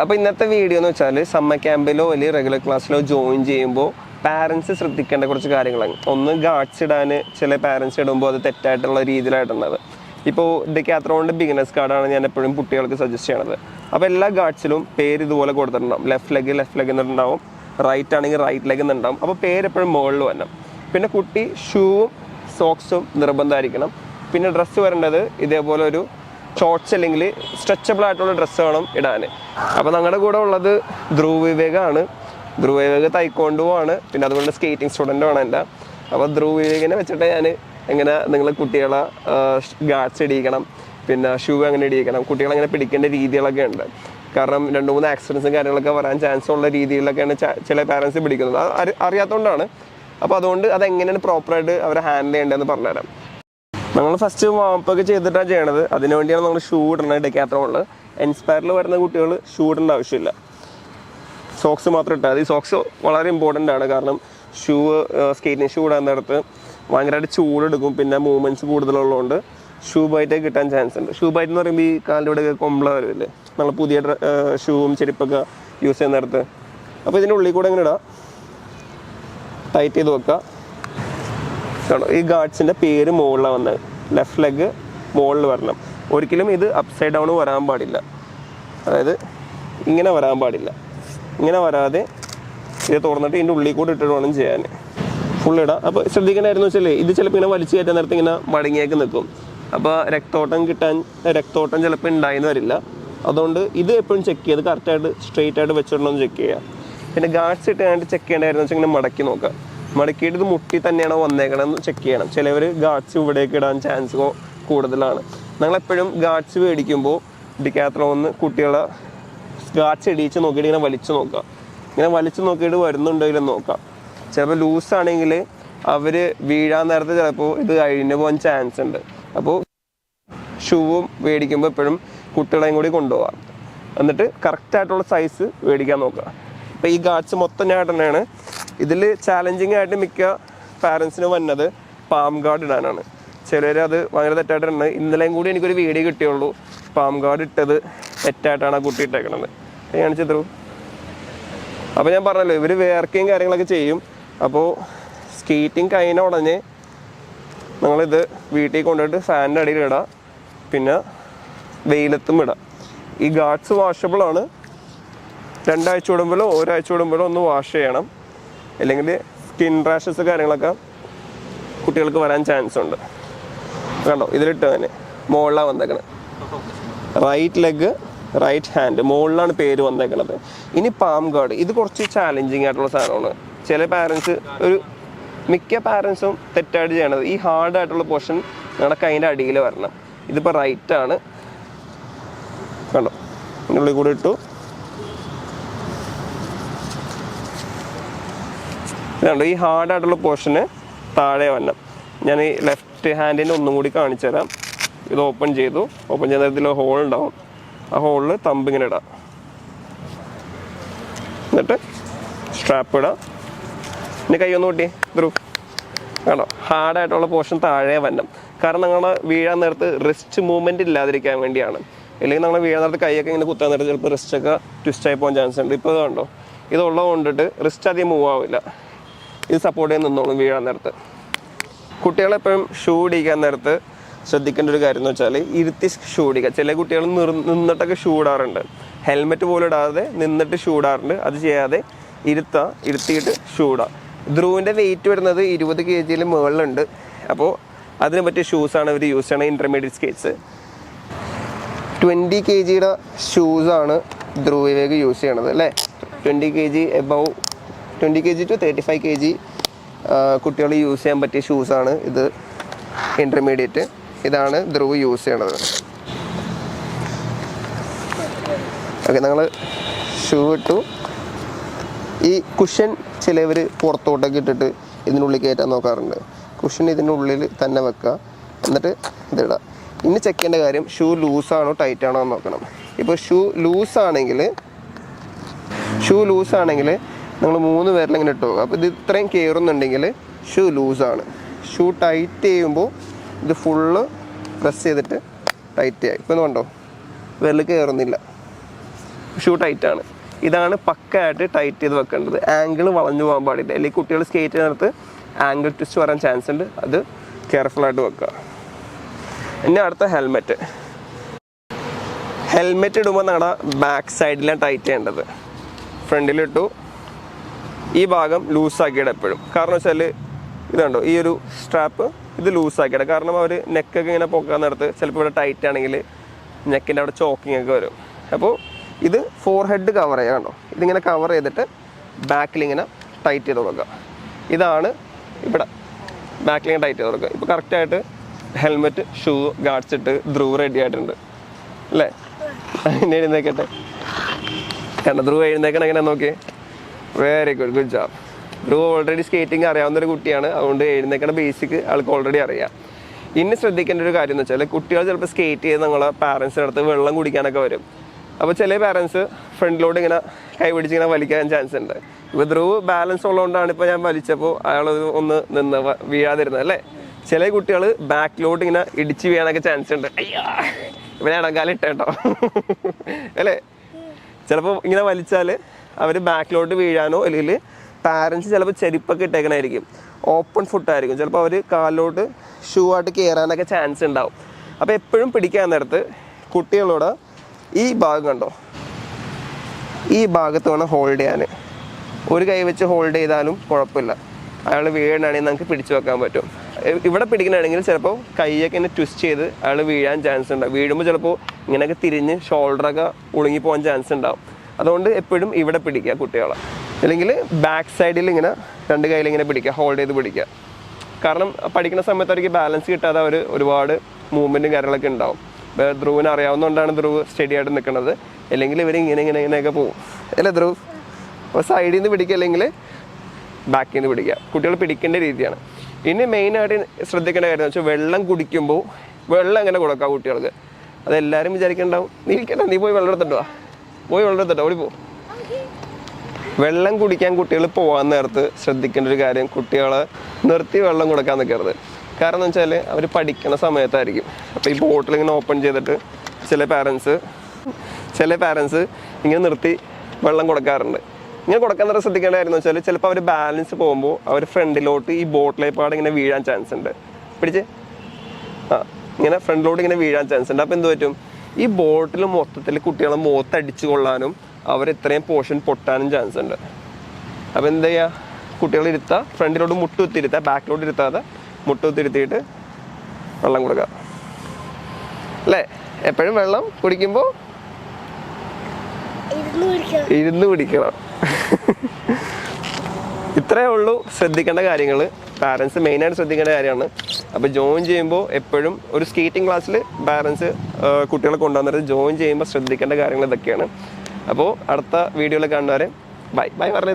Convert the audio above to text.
അപ്പോൾ ഇന്നത്തെ വീഡിയോ എന്ന് വെച്ചാൽ സമ്മർ ക്യാമ്പിലോ അല്ലെങ്കിൽ റെഗുലർ ക്ലാസ്സിലോ ജോയിൻ ചെയ്യുമ്പോൾ പാരന്റ്സ് ശ്രദ്ധിക്കേണ്ട കുറച്ച് കാര്യങ്ങളാണ്. ഒന്ന് ഗാർഡ്സ് ഇടാൻ ചില പാരന്റ്സ് ഇടുമ്പോൾ അത് തെറ്റായിട്ടുള്ള രീതിയിലായിട്ടുള്ളത് ഇപ്പോൾ ഡെക്കാത്രോണിന്റെ ബിഗിനേഴ്സ് കാർഡാണ് ഞാൻ എപ്പോഴും കുട്ടികൾക്ക് സജസ്റ്റ് ചെയ്യണത്. അപ്പോൾ എല്ലാ ഗാർഡ്സിലും പേര് ഇതുപോലെ കൊടുത്തിട്ടുണ്ടാവും. ലെഫ്റ്റ് ലെഗ് ലെഫ്റ്റ് ലെഗ് എന്നുണ്ടാവും റൈറ്റ് ആണെങ്കിൽ റൈറ്റ് ലെഗ് എന്നുണ്ടാവും അപ്പോൾ പേര് എപ്പോഴും മുകളിൽ വരണം. പിന്നെ കുട്ടി ഷൂവും സോക്സും നിർബന്ധമായിരിക്കണം. പിന്നെ ഡ്രസ്സ് വരേണ്ടത് ഇതേപോലെ ഒരു ഷോർട്സ് അല്ലെങ്കിൽ സ്ട്രെച്ചബിൾ ആയിട്ടുള്ള ഡ്രസ്സ് വേണം ഇടാൻ. അപ്പോൾ ഞങ്ങളുടെ കൂടെ ഉള്ളത് ധ്രുവ് വിവേകാണ്. ധ്രുവ് വിവേക് തൈക്കോണ്ടുവാണ് പിന്നെ അതുപോലെ സ്കേറ്റിംഗ് സ്റ്റുഡന്റുമാണ് എന്റെ. അപ്പോൾ ധ്രുവ് വിവേകിനെ വെച്ചിട്ട് ഞാൻ എങ്ങനെ നിങ്ങൾ കുട്ടികളെ ഗാർഡ്സ് ഇടിയിക്കണം. പിന്നെ ഷൂ അങ്ങനെ ഇടിയിക്കണം. കുട്ടികളെ എങ്ങനെ പിടിക്കേണ്ട രീതികളൊക്കെ ഉണ്ട്. കാരണം രണ്ട് മൂന്ന് ആക്സിഡൻസും കാര്യങ്ങളൊക്കെ വരാൻ ചാൻസ് ഉള്ള രീതിയിലൊക്കെയാണ് ചില പാരൻസ് പിടിക്കുന്നത്. അത് അറിയാത്തതുകൊണ്ടാണ് അപ്പോൾ അതുകൊണ്ട് അതെങ്ങനെയാണ് പ്രോപ്പറായിട്ട് അവരെ ഹാൻഡിൽ ചെയ്യേണ്ടതെന്ന് പറഞ്ഞുതരാം. നമ്മൾ ഫസ്റ്റ് വാമപ്പ് ഒക്കെ ചെയ്തിട്ടാണ് ചെയ്യണത്. അതിനുവേണ്ടിയാണ് നമ്മൾ ഷൂ ഇടണത്. ഡെക്കാത്രോണിൽ എൻസ്പയറിൽ വരുന്ന കുട്ടികൾ ഷൂ ഇടേണ്ട ആവശ്യമില്ല. സോക്സ് മാത്രം ഇട്ടാൽ മതി. സോക്സ് വളരെ ഇമ്പോർട്ടന്റ് ആണ്. കാരണം ഷൂ സ്കേറ്റിംഗ് ഷൂ ഇടാൻ നേരത്ത് ഭയങ്കരമായിട്ട് ചൂടെടുക്കും പിന്നെ മൂവ്മെന്റ്സ് കൂടുതലുള്ളതുകൊണ്ട് ഷൂ ബൈറ്റ് കിട്ടാൻ ചാൻസ് ഉണ്ട്. ഷൂ ബൈറ്റ് എന്ന് പറയുമ്പോൾ ഈ ഇവിടെ കൊമ്പള വരുമല്ലേ നമ്മൾ പുതിയ ഷൂവും ചെരുപ്പൊക്കെ യൂസ് ചെയ്യുന്ന നേരത്ത്. അപ്പോൾ ഇതിന്റെ ഉള്ളിൽ കൂടെ എങ്ങനെ ഇടാം. ടൈറ്റ് ചെയ്ത് വെക്കുക കണ്ടോ ഈ ഗാർഡ്സിന്റെ പേര് മുകളിലാണ് വന്നത് ലെഫ്റ്റ് ലെഗ് മുകളിൽ വരണം. ഒരിക്കലും ഇത് അപ്സൈഡ് ഡൗൺ വരാൻ പാടില്ല. അതായത് ഇങ്ങനെ വരാൻ പാടില്ല. ഇങ്ങനെ വരാതെ ഇത് തുറന്നിട്ട് ഇതിന്റെ ഉള്ളിൽ കൂടെ ഇട്ടിട്ട് വേണം ചെയ്യാൻ. ഫുൾ ഇടാം. അപ്പോൾ ശ്രദ്ധിക്കണമായിരുന്നു വെച്ചാൽ ഇത് ചിലപ്പോൾ ഇങ്ങനെ വലിച്ചു കയറ്റാൻ നേരത്തെ ഇങ്ങനെ മടങ്ങിയേക്ക് നിൽക്കും. അപ്പോൾ രക്തോട്ടം കിട്ടാൻ രക്തോട്ടം ചിലപ്പോൾ ഉണ്ടായെന്ന് വരില്ല. അതുകൊണ്ട് ഇത് എപ്പോഴും ചെക്ക് ചെയ്ത് കറക്റ്റായിട്ട് സ്ട്രെയിറ്റ് ആയിട്ട് വെച്ചിടണമെന്ന് ചെക്ക് ചെയ്യുക. പിന്നെ ഗാർഡ്സ് ഇട്ട് ചെക്ക് ചെയ്യേണ്ടായിരുന്നു വെച്ചാൽ ഇങ്ങനെ മടക്കി നോക്കുക. മടക്കിയിട്ട് ഇത് മുട്ടി തന്നെയാണോ വന്നേക്കണമെന്ന് ചെക്ക് ചെയ്യണം. ചിലവർ ഗാഡ്സ് ഇവിടേക്ക് ഇടാൻ ചാൻസ് കൂടുതലാണ്. ഞങ്ങളെപ്പോഴും ഗാഡ്സ് മേടിക്കുമ്പോൾ ഡിക്കാത്രോന്ന് കുട്ടികളെ ഗാഡ്സ് ഇടിയിച്ച് നോക്കിയിട്ട് ഇങ്ങനെ വലിച്ചു നോക്കുക. ഇങ്ങനെ വലിച്ചു നോക്കിയിട്ട് വരുന്നുണ്ടോ ഇല്ലെന്ന് നോക്കാം ചിലപ്പോൾ ലൂസ് ആണെങ്കിൽ അവർ വീഴാൻ നേരത്തെ ചിലപ്പോൾ ഇത് കഴിഞ്ഞു പോകാൻ ചാൻസ് ഉണ്ട്. അപ്പോൾ ഷൂവും മേടിക്കുമ്പോൾ എപ്പോഴും കുട്ടികളെയും കൂടി കൊണ്ടുപോകാം എന്നിട്ട് കറക്റ്റായിട്ടുള്ള സൈസ് മേടിക്കാൻ നോക്കുക. അപ്പോൾ ഈ ഗാഡ്സ് മൊത്തം ഞാൻ തന്നെയാണ് ഇതിൽ ചാലഞ്ചിങ് ആയിട്ട് മിക്ക പാരൻസിന് വന്നത് പാം ഗാർഡ് ഇടാനാണ്. ചിലർ അത് ഭയങ്കര തെറ്റായിട്ടുണ്ട് ഇന്നലെയും കൂടി എനിക്കൊരു വീഡിയോ കിട്ടിയുള്ളൂ. പാം ഗാർഡ് ഇട്ടത് തെറ്റായിട്ടാണ് ആ കുട്ടി ഇട്ടേക്കണത്. ഞാൻ ചിത്രു? അപ്പോൾ ഞാൻ പറഞ്ഞല്ലോ ഇവർ വേർക്കുകയും കാര്യങ്ങളൊക്കെ ചെയ്യും. അപ്പോൾ സ്കേറ്റിംഗ് കഴിഞ്ഞ ഉടനെ നിങ്ങളിത് വീട്ടിൽ കൊണ്ടുപോയിട്ട് ഫാനിന്റെ അടിയിൽ ഇടാം. പിന്നെ വെയിലത്തും ഇടാം. ഈ ഗാർഡ്സ് വാഷബിളാണ് രണ്ടാഴ്ച കൂടുമ്പോഴോ ഒരാഴ്ച കൂടുമ്പോഴോ ഒന്ന് വാഷ് ചെയ്യണം. അല്ലെങ്കിൽ സ്കിൻ റാഷസ് കാര്യങ്ങളൊക്കെ കുട്ടികൾക്ക് വരാൻ ചാൻസ് ഉണ്ട്. കണ്ടോ? ഇതിലിട്ട് തന്നെ. മുകളിലാണ് വന്നേക്കണത് റൈറ്റ് ലെഗ് റൈറ്റ് ഹാൻഡ് മുകളിലാണ് പേര് വന്നേക്കണത്. ഇനി പാം ഗാർഡ് ഇത് കുറച്ച് ചാലഞ്ചിങ് ആയിട്ടുള്ള സാധനമാണ്. ചില പാരൻസ് ഒരു മിക്ക പാരൻസും തെറ്റായിട്ട് ചെയ്യണത്. ഈ ഹാർഡ് ആയിട്ടുള്ള പോർഷൻ നിങ്ങളുടെ കൈന്റെ അടിയിൽ വരണം. ഇതിപ്പോൾ റൈറ്റാണ് കണ്ടോ? ഇതിനുള്ളിൽ കൂടെ ഇട്ടു. ഇതുണ്ട് ഈ ഹാർഡ് ആയിട്ടുള്ള പോർഷന് താഴെ വരണം. ഞാൻ ഈ ലെഫ്റ്റ് ഹാൻഡിന്റെ ഒന്നും കൂടി കാണിച്ചു തരാം. ഇത് ഓപ്പൺ ചെയ്തു. ഓപ്പൺ ചെയ്ത ഇതിൽ ഹോൾ ഉണ്ടാവും. ആ ഹോളിൽ തമ്പ് ഇങ്ങനെ ഇടാം. എന്നിട്ട് സ്ട്രാപ്പ് ഇടാം. പിന്നെ കൈ ഒന്ന് കൂട്ടി ധ്രുവ്. കേട്ടോ ഹാർഡായിട്ടുള്ള പോർഷൻ താഴെ വന്നു കാരണം നിങ്ങളെ വീഴാൻ നേരത്ത് റിസ്റ്റ് മൂവ്മെന്റ് ഇല്ലാതിരിക്കാൻ വേണ്ടിയാണ്. അല്ലെങ്കിൽ നമ്മൾ വീഴാൻ നേരത്ത് കൈയൊക്കെ ഇങ്ങനെ കുത്താൻ നേരത്ത് ചിലപ്പോൾ റിസ്റ്റ് ഒക്കെ ട്വിസ്റ്റ് ആയി പോകാൻ ചാൻസ് ഉണ്ട്. ഇപ്പോൾ ഇതുണ്ടോ ഇതുള്ളത് കൊണ്ടിട്ട് റിസ്റ്റ് അധികം മൂവ് ആവില്ല. ഇത് സപ്പോർട്ട് ചെയ്ത് നിന്നോളും വീഴാൻ നേരത്ത്. കുട്ടികളെപ്പോഴും ഷൂ ഇടിക്കാൻ നേരത്ത് ശ്രദ്ധിക്കേണ്ട ഒരു കാര്യം എന്ന് വെച്ചാൽ ഇരുത്തി ഷൂ ഇടിക്കുക. ചില കുട്ടികൾ നിർ നിന്നിട്ടൊക്കെ ഷൂ ഇടാറുണ്ട്. ഹെൽമെറ്റ് പോലും ഇടാതെ നിന്നിട്ട് ഷൂ ഇടാറുണ്ട്. അത് ചെയ്യാതെ ഇരുത്ത ഇരുത്തിയിട്ട് ഷൂ ഇടാം. ധ്രുവിന്റെ വെയിറ്റ് വരുന്നത് ഇരുപത് കെ ജിയിൽ മുകളിലുണ്ട്. അപ്പോൾ അതിന് പറ്റിയ ഷൂസാണ് ഇവർ യൂസ് ചെയ്യണത് ഇന്റർമീഡിയറ്റ് സ്കേറ്റ്സ് ട്വന്റി കെ ജിയുടെ ഷൂസാണ് ധ്രുവിലേക്ക് യൂസ് ചെയ്യണത് അല്ലേ? Twenty K G above twenty K G to thirty five K G കുട്ടികൾ യൂസ് ചെയ്യാൻ പറ്റിയ ഷൂസാണ് ഇത്. ഇന്റർമീഡിയറ്റ് ഇതാണ് ധ്രുവ് യൂസ് ചെയ്യണത്. ഓക്കെ ഞങ്ങൾ ഷൂ ഇട്ടു. ഈ കുഷൻ ചിലവർ പുറത്തോട്ടൊക്കെ ഇട്ടിട്ട് ഇതിനുള്ളിൽ കയറ്റാൻ നോക്കാറുണ്ട്. കുഷൻ ഇതിനുള്ളിൽ തന്നെ വെക്കുക. എന്നിട്ട് ഇതിടുക ഇനി ചെക്ക് ചെയ്യേണ്ട കാര്യം ഷൂ ലൂസാണോ ടൈറ്റാണോ എന്ന് നോക്കണം. ഇപ്പോൾ ഷൂ ലൂസാണെങ്കിൽ ഷൂ ലൂസാണെങ്കിൽ നിങ്ങൾ മൂന്ന് പേരിൽ ഇങ്ങനെ ഇട്ടു. അപ്പോൾ ഇത് ഇത്രയും കയറുന്നുണ്ടെങ്കിൽ ഷൂ ലൂസാണ് ഷൂ ടൈറ്റ് ചെയ്യുമ്പോൾ ഇത് ഫുള്ള് പ്രസ് ചെയ്തിട്ട് ടൈറ്റ് ചെയ്യുക ഇപ്പം കണ്ടോ? വിരൽ കയറുന്നില്ല ഷൂ ടൈറ്റാണ് ഇതാണ് പക്കയായിട്ട് ടൈറ്റ് ചെയ്ത് വെക്കേണ്ടത്. ആംഗിൾ വളഞ്ഞു പോകാൻ പാടില്ല. അല്ലെങ്കിൽ കുട്ടികൾ സ്കേറ്റ് ചെയ്യുന്നിടത്ത് ആംഗിൾ ട്വിസ്റ്റ് വരാൻ ചാൻസ് ഉണ്ട്. അത് കെയർഫുള്ളായിട്ട് വെക്കുക. ഇനി അടുത്ത ഹെൽമെറ്റ് ഹെൽമെറ്റ് ഇടുമ്പോൾ നമ്മുടെ ബാക്ക് സൈഡിലാണ് ടൈറ്റ് ചെയ്യേണ്ടത്. ഫ്രണ്ടിലിട്ടു ഈ ഭാഗം ലൂസാക്കിയിട എപ്പോഴും കാരണം വെച്ചാൽ ഇതുണ്ടോ ഈ ഒരു സ്ട്രാപ്പ് ഇത് ലൂസാക്കിയിട കാരണം അവർ നെക്കൊക്കെ ഇങ്ങനെ പൊക്കാൻ നേരത്ത് ചിലപ്പോൾ ഇവിടെ ടൈറ്റ് ആണെങ്കിൽ നെക്കിന്റെ അവിടെ ചോക്കിംഗ് ഒക്കെ വരും. അപ്പോൾ ഇത് ഫോർ ഹെഡ് കവർ ചെയ്യുക കണ്ടോ? ഇതിങ്ങനെ കവർ ചെയ്തിട്ട് ബാക്കിൽ ഇങ്ങനെ ടൈറ്റ് ചെയ്ത് കൊടുക്കുക. ഇതാണ് ഇവിടെ ബാക്കിൽ ഇങ്ങനെ ടൈറ്റ് ചെയ്ത് കൊടുക്കുക. ഇപ്പോൾ കറക്റ്റായിട്ട് ഹെൽമെറ്റ് ഷൂ ഗാർഡ്സ് ഇട്ട് ധ്രുവ് റെഡി ആയിട്ടുണ്ട്. അല്ലേ? എഴുന്നേക്കട്ടെ. കണ്ട ധ്രുവ് എഴുന്നേക്കണം എങ്ങനെ നോക്കിയേ? Very good good job bro already skating അറിയാവുന്ന ഒരു കുട്ടിയാണ്. അതുകൊണ്ട് എഴുന്നേക്കണ ബേസിക് ആൾക്ക് ഓൾറെഡി അറിയാം. ഇനി ശ്രദ്ധിക്കേണ്ട ഒരു കാര്യം എന്ന് വെച്ചാൽ കുട്ടികൾ ചിലപ്പോൾ സ്കേറ്റ് ചെയ്ത് നമ്മളെ പാരൻസിന്റെ അടുത്ത് വെള്ളം കുടിക്കാനൊക്കെ വരും. അപ്പോൾ ചില പാരൻസ് ഫ്രണ്ടിലോട്ട് ഇങ്ങനെ കൈ പിടിച്ച് ഇങ്ങനെ വലിക്കാൻ ചാൻസ് ഉണ്ട്. ഇപ്പോൾ ധ്രുവ് ബാലൻസ് ഉള്ളതുകൊണ്ടാണ് ഇപ്പോൾ ഞാൻ വലിച്ചപ്പോൾ അയാൾ ഒന്ന് നിന്ന് വീഴാതിരുന്നത് അല്ലേ? ചില കുട്ടികൾ ബാക്കിലോട്ട് ഇങ്ങനെ ഇടിച്ച് വീഴാനൊക്കെ ചാൻസ് ഉണ്ട്. അയ്യാ! ഇവനെ ഇടങ്കാലം ഇട്ടേട്ടോ. അല്ലേ? ചിലപ്പോൾ ഇങ്ങനെ വലിച്ചാൽ അവർ ബാക്കിലോട്ട് വീഴാനോ അല്ലെങ്കിൽ പാരൻസ് ചിലപ്പോൾ ചെരുപ്പൊക്കെ ഇട്ടേക്കണായിരിക്കും. ഓപ്പൺ ഫുട്ടായിരിക്കും ചിലപ്പോൾ അവർ കാലിലോട്ട് ഷൂ ആയിട്ട് കയറാനൊക്കെ ചാൻസ് ഉണ്ടാവും. അപ്പോൾ എപ്പോഴും പിടിക്കാൻ നേരത്ത് കുട്ടികളോട് ഈ ഭാഗം കണ്ടോ? ഈ ഭാഗത്ത് വേണം ഹോൾഡ് ചെയ്യാൻ. ഒരു കൈ വെച്ച് ഹോൾഡ് ചെയ്താലും കുഴപ്പമില്ല. അയാൾ വീഴണമെങ്കിൽ നമുക്ക് പിടിച്ചു വെക്കാൻ പറ്റും. ഇവിടെ പിടിക്കണമെങ്കിൽ ചിലപ്പോൾ കൈയൊക്കെ ഇങ്ങനെ ട്വിസ്റ്റ് ചെയ്ത് അയാൾ വീഴാൻ ചാൻസ് ഉണ്ടാവും. വീഴുമ്പോൾ ചിലപ്പോൾ ഇങ്ങനെയൊക്കെ തിരിഞ്ഞ് ഷോൾഡറൊക്കെ ഉളുങ്ങി പോകാൻ ചാൻസ് ഉണ്ടാവും. അതുകൊണ്ട് എപ്പോഴും ഇവിടെ പിടിക്കുക കുട്ടികളെ. അല്ലെങ്കിൽ ബാക്ക് സൈഡിൽ ഇങ്ങനെ രണ്ട് കയ്യിൽ ഇങ്ങനെ പിടിക്കുക ഹോൾഡ് ചെയ്ത് പിടിക്കുക. കാരണം പഠിക്കുന്ന സമയത്ത് അവർക്ക് ബാലൻസ് കിട്ടാതെ അവർ ഒരുപാട് മൂവ്മെന്റും കാര്യങ്ങളൊക്കെ ഉണ്ടാവും. ധ്രുവിന് അറിയാവുന്നതുകൊണ്ടാണ് ധ്രുവ് സ്റ്റഡി ആയിട്ട് നിൽക്കുന്നത്. അല്ലെങ്കിൽ ഇവർ ഇങ്ങനെ ഇങ്ങനെ ഇങ്ങനെയൊക്കെ പോകും. അല്ലേ ധ്രുവ്? അപ്പോൾ സൈഡിൽ നിന്ന് പിടിക്കുക അല്ലെങ്കിൽ ബാക്കിൽ നിന്ന് പിടിക്കുക. കുട്ടികൾ പിടിക്കേണ്ട രീതിയാണ്. ഇനി മെയിനായിട്ട് ശ്രദ്ധിക്കേണ്ട കാര്യം വെച്ചാൽ വെള്ളം കുടിക്കുമ്പോൾ വെള്ളം എങ്ങനെ കൊടുക്കാം കുട്ടികൾക്ക്? അതെല്ലാവരും വിചാരിക്കണ്ടാവും. നീ ഇരിക്കണ്ട നീ പോയി വെള്ളം എടുത്തിട്ടോ പോയി വെള്ളം എടുത്തിട്ടോ ഓടി പോ. വെള്ളം കുടിക്കാൻ കുട്ടികൾ പോകാൻ നേരത്ത് ശ്രദ്ധിക്കേണ്ട ഒരു കാര്യം കുട്ടികളെ നിർത്തി വെള്ളം കൊടുക്കാൻ നിൽക്കരുത് കാരണം എന്ന് വെച്ചാൽ അവർ പഠിക്കണ സമയത്തായിരിക്കും. അപ്പോൾ ഈ ബോട്ടിൽ ഇങ്ങനെ ഓപ്പൺ ചെയ്തിട്ട് ചില പാരൻസ് ചില പാരൻസ് ഇങ്ങനെ നിർത്തി വെള്ളം കൊടുക്കാറുണ്ട്. ഇങ്ങനെ കൊടുക്കാൻ നേരം ശ്രദ്ധിക്കേണ്ടതായിരുന്നു വെച്ചാൽ ചിലപ്പോൾ അവർ ബാലൻസ് പോകുമ്പോൾ അവർ ഫ്രണ്ടിലോട്ട് ഈ ബോട്ടിലേപ്പാട് ഇങ്ങനെ വീഴാൻ ചാൻസ് ഉണ്ട്. പിടിച്ച്? ആ ഇങ്ങനെ ഫ്രണ്ടിലോട്ട് ഇങ്ങനെ വീഴാൻ ചാൻസ് ഉണ്ട്. അപ്പോൾ എന്ത് പറ്റും? ഈ ബോട്ടിൽ മൊത്തത്തിൽ കുട്ടികളെ മുഖത്തടിച്ചു കൊള്ളാനും അവർ ഇത്രയും പോർഷൻ പൊട്ടാനും ചാൻസ് ഉണ്ട്. അപ്പോൾ എന്താ ചെയ്യുക കുട്ടികളെ ഇരുത്തുക ഫ്രണ്ടിലോട്ട് മുട്ടുകുത്തിരുത്തുക ബാക്കിലോട്ട് ഇരുത്താതെ മുട്ടുത്തിരുത്തിയിട്ട് വെള്ളം കൊടുക്കുക അല്ലേ? എപ്പോഴും വെള്ളം കുടിക്കുമ്പോൾ ഇരുന്ന് പിടിക്കണം ഇത്രയേ ഉള്ളൂ ശ്രദ്ധിക്കേണ്ട കാര്യങ്ങൾ പാരൻസ് മെയിനായിട്ട് ശ്രദ്ധിക്കേണ്ട കാര്യമാണ്. അപ്പോൾ ജോയിൻ ചെയ്യുമ്പോൾ എപ്പോഴും ഒരു സ്കേറ്റിംഗ് ക്ലാസ്സിൽ പാരൻസ് കുട്ടികളെ കൊണ്ടുവന്നിട്ട് ജോയിൻ ചെയ്യുമ്പോൾ ശ്രദ്ധിക്കേണ്ട കാര്യങ്ങൾ ഇതൊക്കെയാണ്. അപ്പോൾ അടുത്ത വീഡിയോയിൽ കാണുന്നവരെ ബൈ ബൈ പറഞ്ഞു